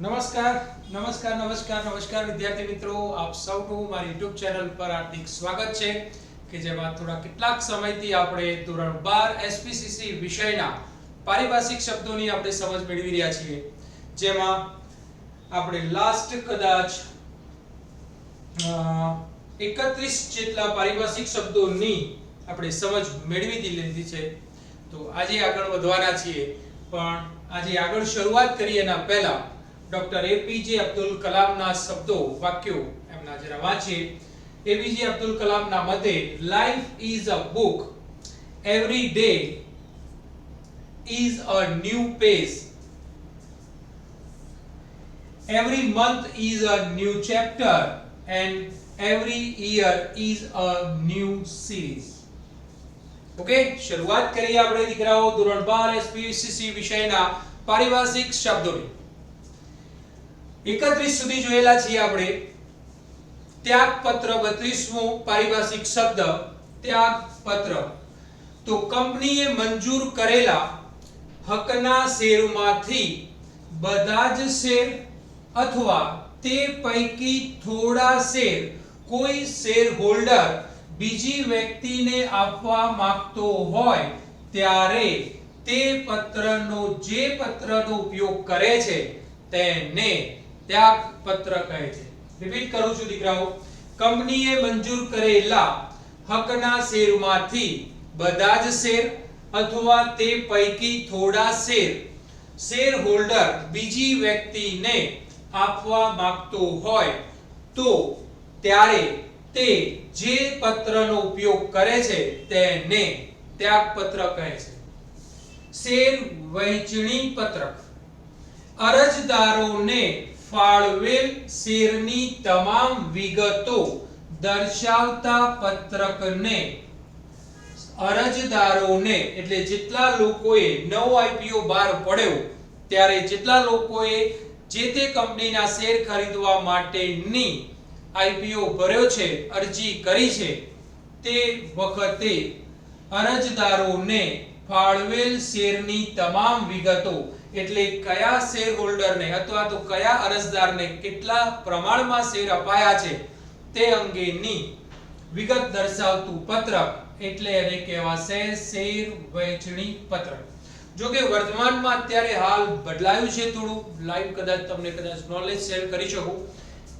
નમસ્કાર નમસ્કાર નમસ્કાર નમસ્કાર વિદ્યાર્થી મિત્રો. આપ સૌનું મારી YouTube ચેનલ પર હાર્દિક સ્વાગત છે કે જેમાં થોડા કેટલાક સમયથી આપણે ધોરણ 12 SPCC વિષયના પારિભાષિક શબ્દોની આપણે સમજ મેળવી રહ્યા છીએ. જેમાં આપણે લાસ્ટ કદાચ અ, 31 જેટલા પારિભાષિક શબ્દોની આપણે સમજ મેળવી દીધી છે. તો આજે આગળ વધવાના છીએ. પણ આજે આગળ શરૂઆત કરીએ એના પહેલા ડોક્ટર એપીજે અબ્દુલ કલામના શબ્દો, વાક્યો એમના જરા વાંચીએ એપીજે અબ્દુલ કલામના મતે life is a book every day is a new page every month is a new chapter and every year is a new series. Okay શરૂઆત કરીએ આપણે દીકરાઓ ધોરણ 12 એસપીસીસી વિષયના પારિભાષિક શબ્દોની. 31 સુધી જોયેલા છીએ આપણે. ત્યાગપત્ર 32મો પારિભાષિક શબ્દ, ત્યાગપત્ર. તો કંપનીએ મંજૂર કરેલા હકના શેરમાંથી બધા જ શેર અથવા તે પૈકી થોડા શેર કોઈ શેર હોલ્ડર બીજી વ્યક્તિને આપવા માંગતો હોય ત્યારે તે પત્રનો જે પત્રનો ઉપયોગ કરે છે તેને ત્યાગપત્ર કહે છે. રિપીટ કરું છું દીકરાઓ. કંપનીએ મંજૂર કરેલા હકના શેરમાંથી બધા જ શેર અથવા તે પૈકી થોડા શેર શેર હોલ્ડર બીજી વ્યક્તિને આપવા માંગતો હોય તો ત્યારે તે જે પત્રનો ઉપયોગ કરે છે તેને ત્યાગપત્ર કહે છે. શેર વહેંચણી પત્રક. અરજદારોને ફાળવેલ શેરની તમામ વિગતો દર્શાવતા પત્રકને, અરજદારોને, એટલે જેટલા લોકોએ નવો આઈપીઓ બહાર પડ્યો, ત્યારે જેટલા લોકોએ જે તે કંપનીના શેર ખરીદવા માટેની આઈપીઓ ભર્યો છે, અરજી કરી છે, તે વખતે અરજદારોને ફાળવેલ શેરની તમામ વિગતો એટલે કયા શેર હોલ્ડરને અથવા તો કયા અરજદારને કેટલા પ્રમાણમાં શેર અપાયા છે તે અંગેની વિગત દર્શાવતું પત્રક એટલે એને કહેવાશે શેર વહેંચણી પત્રક જો કે વર્તમાનમાં અત્યારે હાલ બદલાયું છે થોડું. લાઈવ કદાચ તમને કદાચ નોલેજ શેર કરી શકું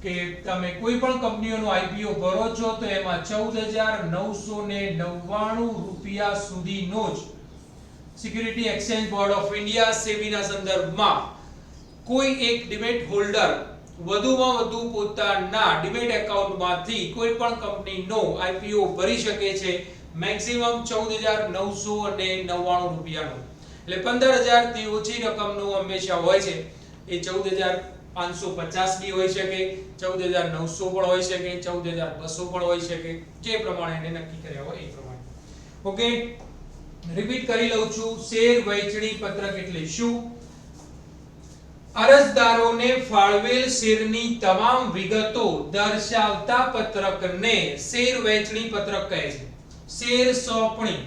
કે તમે કોઈ પણ કંપનીઓનો આઈપીઓ ભરો છો તો એમાં ચૌદ હજાર નવસો ને નવ્વાણું રૂપિયા સુધીનો જ security exchange board of India સેબીના સંદર્ભમાં કોઈ એક ડિમેટ હોલ્ડર વધુમાં વધુ પોતાના ડિમેટ એકાઉન્ટમાંથી કોઈ પણ કંપનીનો આઈપીઓ ભરી શકે છે. મેક્સિમમ 14999 અને 99 રૂપિયાનો. એટલે 15000 થી ઓછી રકમનું હંમેશા હોય છે. એ 14550 બી હોઈ શકે 14900 પણ હોઈ શકે 14200 પણ હોઈ શકે. જે પ્રમાણે એને નક્કી કર્યા હોય એ પ્રમાણે. ઓકે રિપીટ કરી લઉં છું, શેર વહેંચણી પત્રક એટલે શું? અરજદારોને ફાળવેલ શેરની તમામ વિગતો દર્શાવતા પત્રકને શેર વહેંચણી પત્રક કહે છે. શેર સોંપણી.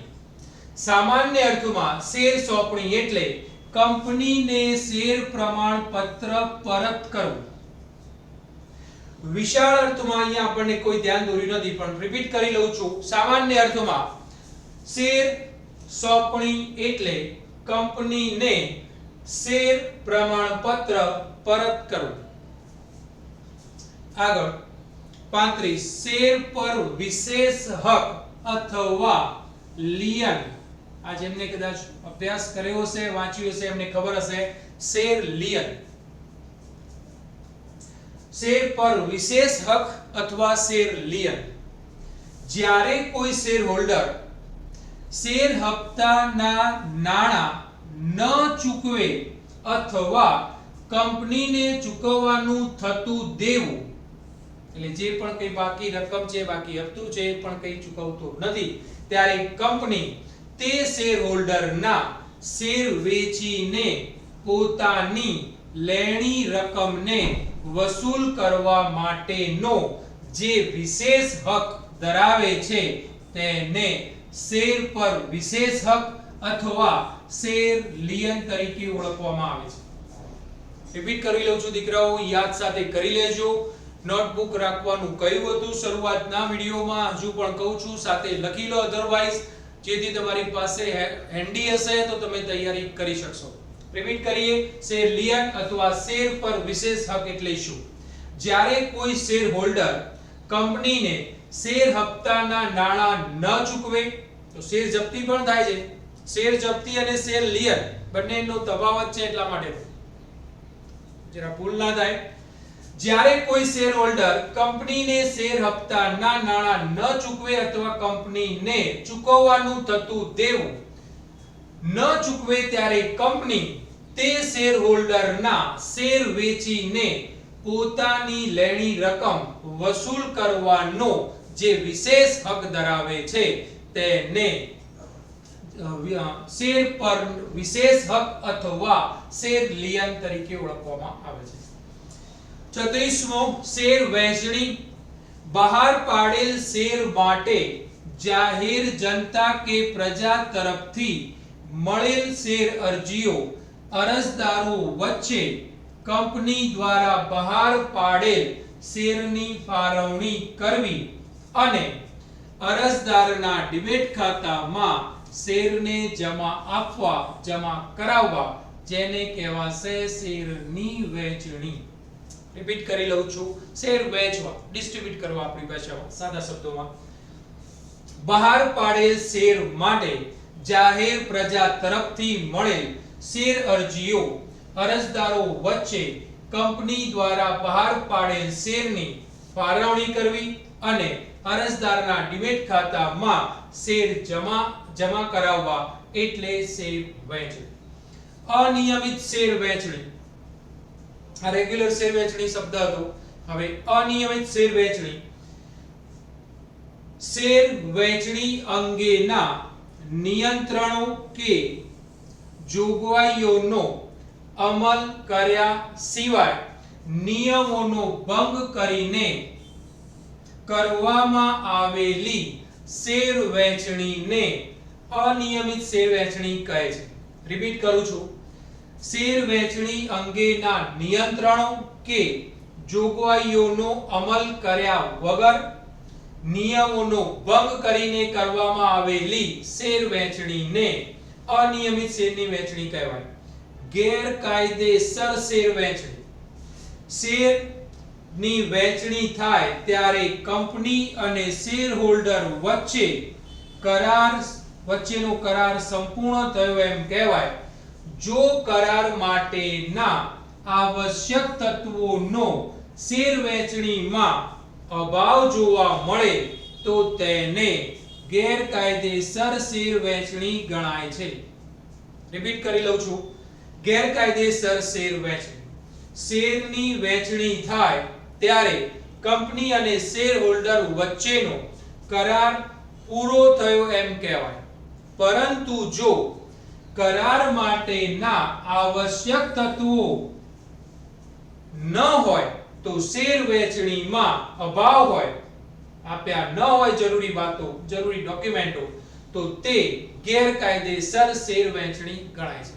સામાન્ય અર્થમાં શેર સોંપણી એટલે કંપનીને શેર પ્રમાણપત્ર પરત કરવું. વિશાળ અર્થમાં અહીંયા આપણને કોઈ ધ્યાન દોર્યું નથી, પણ રિપીટ કરી લઉં છું. સામાન્ય અર્થમાં શેર સોંપણી એટલે કંપનીને શેર પ્રમાણપત્ર પરત કરવું. આગળ 35 શેર પર વિશેષ હક અથવા લિયન. આ જેમને કદાચ અભ્યાસ કર્યો હશે, વાંચ્યું હશે, એમને ખબર હશે, શેર લિયન. શેર પર વિશેષ હક અથવા શેર લિયન. જ્યારે કોઈ શેર હોલ્ડર શેર હપ્તાના નાણાં ન ચૂકવે અથવા કંપનીને ચૂકવવાનું થતું દેવું. એટલે જે પણ કઈ બાકી રકમ છે, બાકી હપ્તું છે પણ કઈ ચૂકવતો નથી. ત્યારે કંપની તે શેર હોલ્ડરના શેર વેચીને પોતાની લેણી રકમને વસૂલ કરવા માટેનો જે વિશેષ હક ધરાવે છે, તેને શેર પર વિશેષ હક અથવા શેર લિયન તરીકે ઓળખવામાં આવે છે. રિપીટ કરી લઉં છું દીકરાઓ, યાદ સાથે કરી લેજો. નોટબુક રાખવાનું કહ્યું હતું? શરૂઆતના વિડીયોમાં હજુ પણ કહું છું, સાથે લખી લો અધરવાઇઝ જેથી તમારી પાસે હેન્ડી હશે તો તમે તૈયારી કરી શકશો. રિપીટ કરીએ, શેર લિયન અથવા શેર પર વિશેષ હક એટલે શું? જ્યારે કોઈ શેર હોલ્ડર કંપનીને શેર હપ્તાના નાણાં ન ચૂકવે, તો શેર જપ્તી પણ થાય છે. શેર જપ્તી અને શેર લિયર બંનેનો તફાવત છે એટલા માટે. જરા ભૂલ ના થાય. જ્યારે કોઈ શેર હોલ્ડર કંપનીને શેર હપ્તાના નાણાં ન ચૂકવે અથવા કંપનીને ચૂકવવાનું થતું દેવું ન ચૂકવે ત્યારે કંપની તે શેર હોલ્ડરના શેર વેચીને પોતાની લેણી રકમ વસૂલ કરવાનો જે વિશેષ હક ધરાવે છે, તેને શેર પર વિશેષ હક અથવા શેર લિયન તરીકે ઓળખવામાં આવે છે. છત્રીસમો, શેર વહેંચણી. બહાર પાડેલ શેર માટે જાહેર જનતા કે પ્રજા તરફથી મળેલ શેર અરજીઓ અરજદારો વચ્ચે કંપની દ્વારા બહાર પાડેલ શેરની ફાળવણી કરવી અને અરજદારના ડિબેટ ખાતામાં શેરને જમા આપવા, જમા કરાવવા, જેને કહેવાશે શેરની વહેંચણી. રિપીટ કરી લઉં છું. શેર વેચવા ડિસ્ટ્રીબ્યુટ કરવા આપણી ભાષામાં સાદા શબ્દોમાં. બહાર પાડેલ શેર માટે જાહેર પ્રજા તરફથી મળેલ શેર અરજીઓ, અરજદારો વચ્ચે કંપની દ્વારા બહાર પાડેલ શેરની ફાળવણી કરવી અને અરજદારના ડિમેટ ખાતામાં શેર જમા જમા કરાવવા એટલે શેર વહેંચણી. અનિયમિત શેર વહેંચણી. આ રેગ્યુલર શેર વહેંચણી શબ્દ હતો. હવે અનિયમિત શેર વહેંચણી. શેર વેચણી અંગેના નિયંત્રણો કે જોગવાઈઓનો અમલ કર્યા સિવાય નિયમોનો ભંગ કરીને કરવામાં આવેલી શેર વેચણીને અનિયમિત શેર વેચણી કહે છે. રિપીટ કરું છું. શેર વેચણી અંગેના નિયંત્રણો કે જોગવાઈઓનો અમલ કર્યા વગર નિયમોનો ભંગ કરીને કરવામાં આવેલી શેર વેચણીને અનિયમિત શેરની વહેંચણી કહેવાય. ગેરકાયદેસર શેર વેચણી શેરની વેચણી થાય ત્યારે કંપની અને શેર હોલ્ડર વચ્ચે કરાર વચ્ચેનો કરાર સંપૂર્ણ થયો એમ કહેવાય. જો કરાર માટેના આવશ્યક તત્વોનો શેર વેચણીમાં અભાવ જોવા મળે, તો તેને ગેરકાયદેસર શેર વેચણી ગણાય છે. રિપીટ કરી લઉં છું. ગેરકાયદેસર શેર વેચણી. શેરની વેચણી થાય ત્યારે કંપની અને શેર હોલ્ડર વચ્ચેનો કરાર પૂરો થયો એમ કહેવાય. પરંતુ જો કરાર માટેના આવશ્યક તત્વો ન હોય, તો શેર વેચણીમાં અભાવ હોય, આપ્યા ન હોય જરૂરી વાતો, જરૂરી ડોક્યુમેન્ટો, તો તે ગેરકાયદેસર શેર વેચણી ગણાય છે.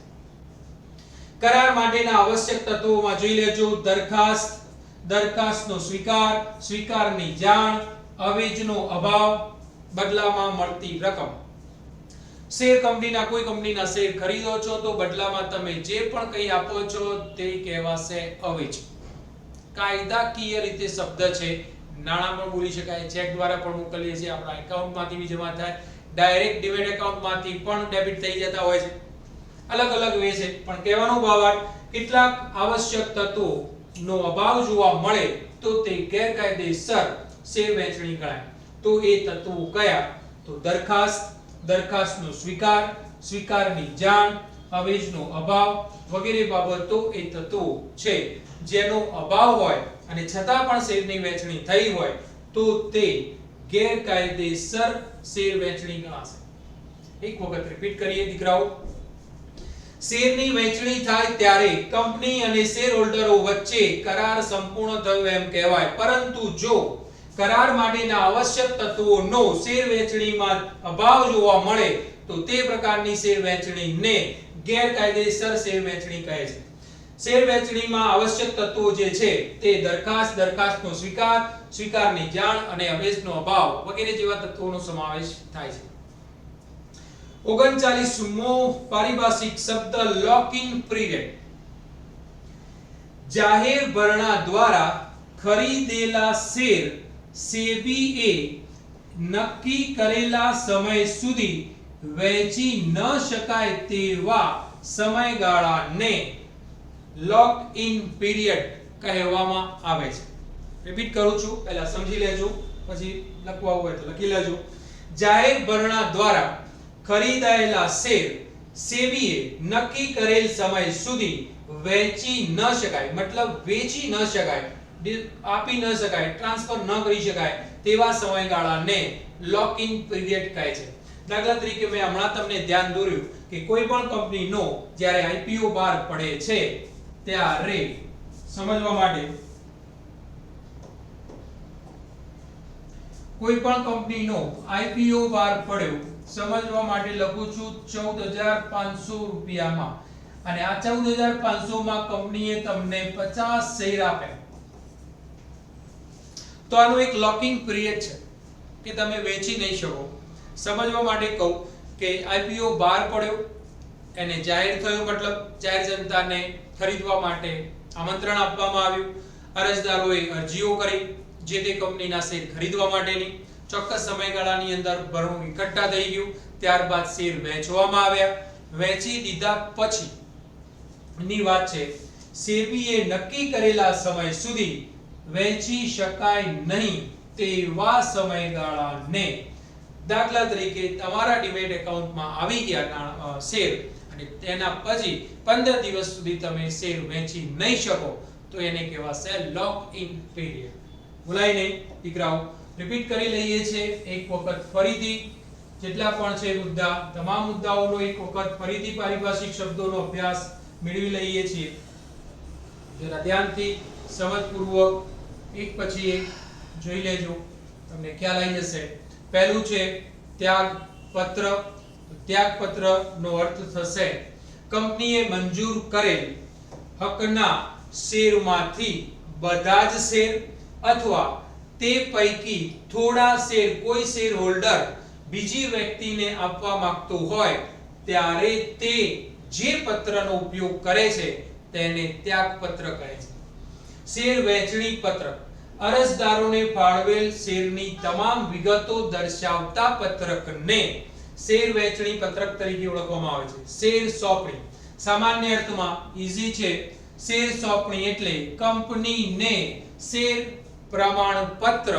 કરાર માટેના આવશ્યક તત્વોમાં જોઈ લેજો, દરખાસ્ત દરખાસ્તનો સ્વીકાર, સ્વીકારની જાણ, અવેજનો અભાવ, બદલામાં મળતી રકમ. શેર કંપનીના, કોઈ કંપનીના શેર ખરીદો છો તો બદલામાં તમે જે પણ કંઈ આપો છો તે કહેવાશે અવેજ. કાયદાકીય રીતે શબ્દ છે. નાણાં પણ બોલી શકાય, ચેક દ્વારા પણ મોકલીએ છીએ. આપણા એકાઉન્ટમાંથી બી જમા થાય. ડાયરેક્ટ ડિમેટ એકાઉન્ટમાંથી પણ ડેબિટ થઈ જતા હોય છે. અલગ અલગ વે છે. પણ કહેવાનો ભાવાર્થ કેટલાક આવશ્યક તત્વો નો અભાવ જોવા મળે તો તે ગેરકાયદેસર શેર વેચણી ગણાય. તો એ તત્વો કયા? તો દરખાસ્ત. દરખાસ્તનો સ્વીકાર, સ્વીકારની જાણ અવેજનો અભાવ વગેરે બાબતો એ તત્વો છે. જેનો અભાવ હોય અને છતાં પણ શેરની વેચણી થઈ હોય તો તે ગેરકાયદેસર શેર વેચણી ગણાશે. એક વખત રિપીટ કરીએ દીકરાઓ. શેરની વહેંચણી થાય ત્યારે કંપની અને શેર હોલ્ડરો વચ્ચે કરાર સંપૂર્ણ થયો એમ કહેવાય. પરંતુ જો કરાર માટેના આવશ્યક તત્વોનો શેર વહેંચણીમાં અભાવ જોવા મળે, તો તે પ્રકારની શેર વહેંચણીને ગેરકાયદેસર શેર વહેંચણી કહે છે. શેર વેચણીમાં આવશ્યક તત્વો જે છે, તે દરખાસ્ત, દરખાસ્તનો સ્વીકાર, સ્વીકારની જાણ અને અવેજનો અભાવ વગેરે જેવા તત્વોનો સમાવેશ થાય છે. ઓગણચાલીસમો પારિભાષિક શબ્દ લોકિંગ પીરિયડ જાહેર ભરણા દ્વારા ખરીદેલા શેર સેબીએ નક્કી કરેલા સમય સુધી વેચી ન શકાય તેવા સમયગાળાને લોક ઇન પીરિયડ કહેવામાં આવે છે. રિપીટ કરું છું, પહેલા સમજી લેજો, પછી લખવા હોય તો લખી લેજો. જાહેર ભરણા દ્વારા ખરીદાયેલા શેર સેબીએ નક્કી કરેલ સમય સુધી વેચી ન શકાય. મતલબ વેચી ન શકાય આપી ન શકાય, ટ્રાન્સફર ન કરી શકાય તેવા સમયગાળાને લોક ઇન પીરિયડ કહે છે. દાખલા તરીકે મેં હમણાં તમને ધ્યાન દોર્યું કે કોઈ પણ કંપનીનો જ્યારે આઈપીઓ બહાર પડે છે ત્યારે સમજવા માટે કોઈ પણ કંપનીનો આઈપીઓ બહાર પડ્યો સમજવા માટે લખું છું 14500 રૂપિયામાં. અને આ 14500 માં કંપનીએ તમને 50 શેર આપ્યા. તો આનું એક લોકિંગ પિરિયડ છે, કે તમે વેચી નહીં શકો. સમજવા માટે કહું કે આઈપીઓ બહાર પડ્યો, એને જાહેર થયો મતલબ જાહેર જનતાને ખરીદવા માટે આમંત્રણ આપવામાં આવ્યું. અરજદારોએ અરજીઓ કરી, જે તે કંપનીના શેર ખરીદવા માટેની. ચોક્કસ સમયગાળાની અંદર ભરણું એકઠા થઈ ગયું. ત્યારબાદ શેર વેચવામાં આવ્યા. વેચી દીધા પછી ની વાત છે, સેબીએ નક્કી કરેલા સમય સુધી વેચી શકાય નહીં તેવા સમયગાળાને દાખલા તરીકે તમારા ડિમેટ એકાઉન્ટમાં આવી ગયા શેર અને તેના પછી 15 દિવસ સુધી તમે શેર વેચી નહીં શકો તો એને કહેવાશે લોક ઇન પીરિયડ ભૂલાય નહીં, દીકરાઓ. રિપીટ કરી લઈએ છે એક વખત ફરીથી. જેટલા પણ છે મુદ્દા, તમામ મુદ્દાઓનો એક વખત ફરીથી પારિભાષિક શબ્દોનો અભ્યાસ મેળવી લઈએ છીએ. જરા ધ્યાનથી સમજપૂર્વક એક પછી એક જોઈ લેજો. તમને ખ્યાલ આવી જશે. પહેલું છે ત્યાગ પત્ર ત્યાગ પત્ર નો અર્થ થશે, કંપનીએ મંજૂર કરેલ હકના શેરમાંથી બધા જ શેર અથવા તે પૈકી થોડા શેર, કોઈ શેર હોલ્ડર બીજી વ્યક્તિને આપવા માંગતો હોય, ત્યારે તે જે પત્રનો ઉપયોગ કરે છે, તેને ત્યાગપત્ર કહે છે. શેર વહેંચણી પત્રક અરજદારોને ફાળવેલ શેરની તમામ વિગતો દર્શાવતા પત્રકને શેર વહેંચણી પત્રક તરીકે ઓળખવામાં આવે છે. શેર સોંપણી. સામાન્ય અર્થમાં ઈઝી છે. શેર સોંપણી એટલે કંપનીને શેર પ્રમાણપત્ર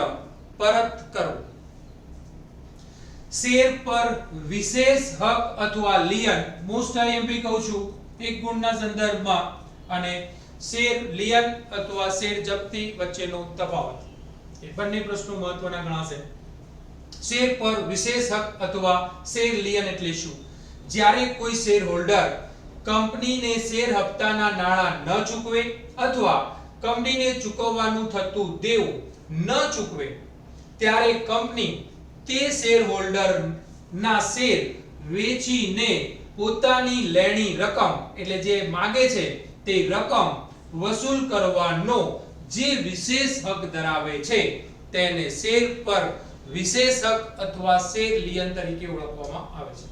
પરત કરો. શેર પર વિશેષ હક અથવા લિયન મોસ્ટ આઈએમપી કહું છું, એક ગુણના સંદર્ભમાં અને શેર લિયન અથવા શેર જપ્તી વચ્ચેનો તફાવત. એ બંને પ્રશ્નો મહત્વના ગણાશે. શેર પર વિશેષ હક અથવા શેર લિયન એટલે શું? જ્યારે કોઈ શેર હોલ્ડર કંપનીને શેર હપ્તાના નાણાં ન ચૂકવે અથવા કંપનીને ચૂકવવાનું થતું દેવું ન ચૂકવે, ત્યારે કંપની તે શેર હોલ્ડર ના શેર વેચીને પોતાની લેણી રકમ, એટલે જે માગે છે તે રકમ વસૂલ કરવાનો જે વિશેષ હક ધરાવે છે, તેને શેર પર વિશેષ હક અથવા શેર લિયન તરીકે ઓળખવામાં આવે છે.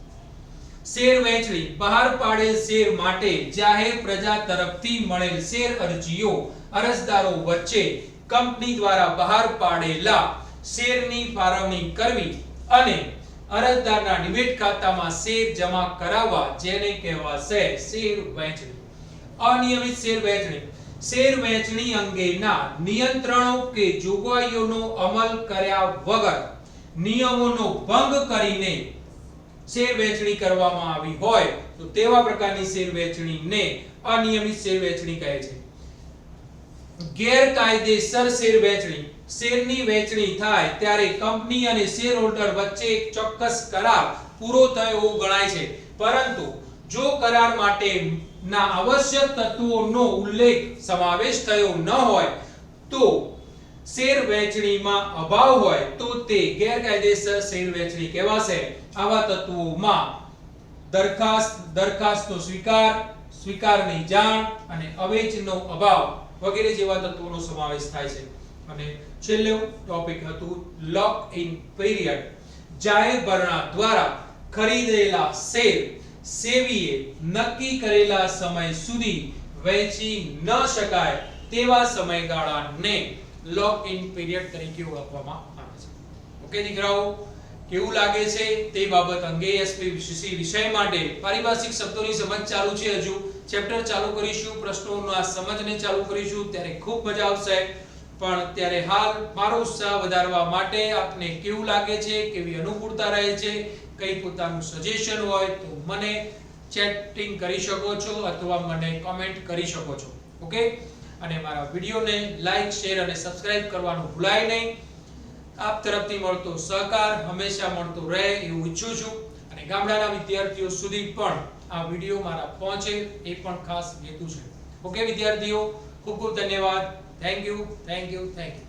શેર વહેંચણી બહાર પાડેલ શેર માટે જાહેર પ્રજા તરફથી મળેલ શેર અરજીઓ અરજદારો વચ્ચે કંપની દ્વારા બહાર પાડેલા શેરની ફાળવણી કરવી અને અરજદારના ડિબેટ ખાતામાં શેર જમા કરાવવા જેને કહેવાશે શેર વહેંચણી. અનિયમિત શેર વહેંચણી. શેર વહેંચણી અંગેના નિયંત્રણો કે જોગવાઈઓનો અમલ કર્યા વગર નિયમોનો ભંગ કરીને શેર વહેંચણી કરવામાં આવી હોય તો તેવા પ્રકારની શેર વહેંચણીને અનિયમિત શેર વહેંચણી કહે છે. ગેરકાયદેસર શેર વેચણી. શેરની વેચણી થાય ત્યારે કંપની અને શેર હોલ્ડર વચ્ચે એક ચોક્કસ કરાર પૂરો થયો ગણાય છે. પરંતુ જો કરાર માટે ના આવશ્યક તત્વોનો ઉલ્લેખ સમાવેશ થયો ન હોય તો શેર વેચણીમાં અભાવ હોય તો તે ગેરકાયદેસર શેર વેચણી કહેવાશે. આવા તત્વોમાં દરખાસ્ત, દરખાસ્તનો સ્વીકાર, સ્વીકારની જાણ અને અવેચનો અભાવ વગેરે જેવા તત્વોનો સમાવેશ થાય છે. અને છેલ્લો ટોપિક હતું લોક ઇન પીરિયડ જાહેર ભરણા દ્વારા ખરીદેલા શેર સેવીએ નક્કી કરેલા સમય સુધી વેચી ન શકાય તેવા સમયગાળાને લોક ઇન પીરિયડ તરીકે ઓળખવામાં આવે છે. ઓકે દીકરાઓ, કેવું લાગે છે તે બાબત અંગે એસપી વિષય માટે પારિભાષિક શબ્દોની સમજ ચાલુ છે હજુ? ચેપ્ટર ચાલુ કરીશું, પ્રશ્નોના સમજને ચાલુ કરીશું, ત્યારે ખૂબ મજા આવશે. પણ ત્યારે હાલ મારો ઉત્સાહ વધારવા માટે આપને કેવું લાગે છે, કેવી અનુકૂળતા રહે છે, કઈ પોતાનું સજેશન હોય તો મને ચેટિંગ કરી શકો છો અથવા મને કમેન્ટ કરી શકો છો. ઓકે અને મારા વિડીયોને લાઈક શેર અને સબસ્ક્રાઇબ કરવાનું ભૂલાય નહીં. આપ તરફથી મળતો સહકાર હંમેશા મળતો રહે એવું ઈચ્છું છું. અને ગામડાના વિદ્યાર્થીઓ સુધી પણ આ વીડિયો મારા પહોંચે એ પણ ખાસ હેતુ છે. ઓકે વિદ્યાર્થીઓ, ખૂબ ખૂબ ધન્યવાદ. Thank you thank you thank you